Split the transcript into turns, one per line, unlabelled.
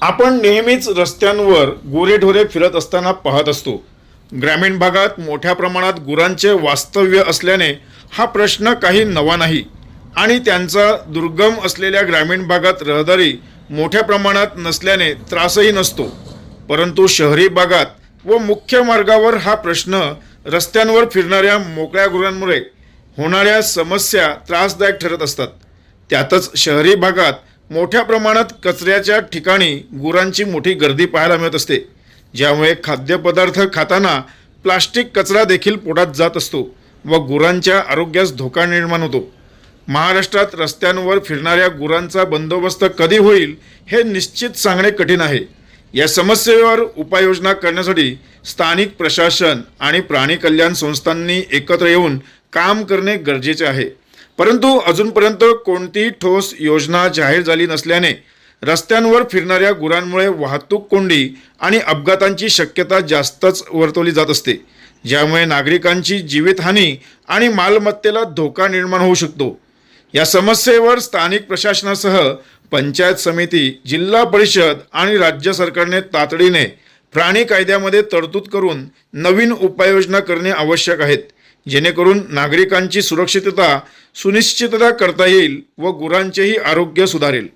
आपण नेहमीच रस्त्यांवर गुरेढोरे फिरत असताना पाहत असतो. ग्रामीण भागात मोठ्या प्रमाणात गुरांचे वास्तव्य असल्याने हा प्रश्न काही नवा नाही आणि त्यांचा दुर्गम असलेल्या ग्रामीण भागात रहदारी मोठ्या प्रमाणात नसल्याने त्रासही नसतो. परंतु शहरी भागात व मुख्य मार्गावर हा प्रश्न रस्त्यांवर फिरणाऱ्या मोकळ्या गुरांमुळे होणाऱ्या समस्या त्रासदायक ठरत असतात. त्यातच शहरी भागात मोठ्या प्रमाणात कचऱ्याच्या ठिकाणी गुरांची मोठी गर्दी पाहायला मिळत असते. ज्यामुळे खाद्यपदार्थ खाताना प्लास्टिक कचरा देखील पोटात जात असतो व गुरांच्या आरोग्यास धोका निर्माण होतो. महाराष्ट्रात रस्त्यांवर फिरणाऱ्या गुरांचा बंदोबस्त कधी होईल हे निश्चित सांगणे कठीण आहे. या समस्येवर उपाययोजना करण्यासाठी स्थानिक प्रशासन आणि प्राणी कल्याण संस्थांनी एकत्र येऊन काम करणे गरजेचे आहे. परंतु अजूनपर्यंत कोणतीही ठोस योजना जाहीर झाली नसल्याने रस्त्यांवर फिरणाऱ्या गुरांमुळे वाहतूक कोंडी आणि अपघातांची शक्यता जास्तच वर्तवली जात असते ज्यामुळे नागरिकांची जीवितहानी आणि मालमत्तेला धोका निर्माण होऊ शकतो. या समस्येवर स्थानिक प्रशासनासह पंचायत समिती जिल्हा परिषद आणि राज्य सरकारने तातडीने प्राणी कायद्यामध्ये तरतूद करून नवीन उपाययोजना करणे आवश्यक आहेत. जेणेकरून नागरिकांची सुरक्षितता सुनिश्चितता करता येईल व गुरांचेही आरोग्य सुधारेल.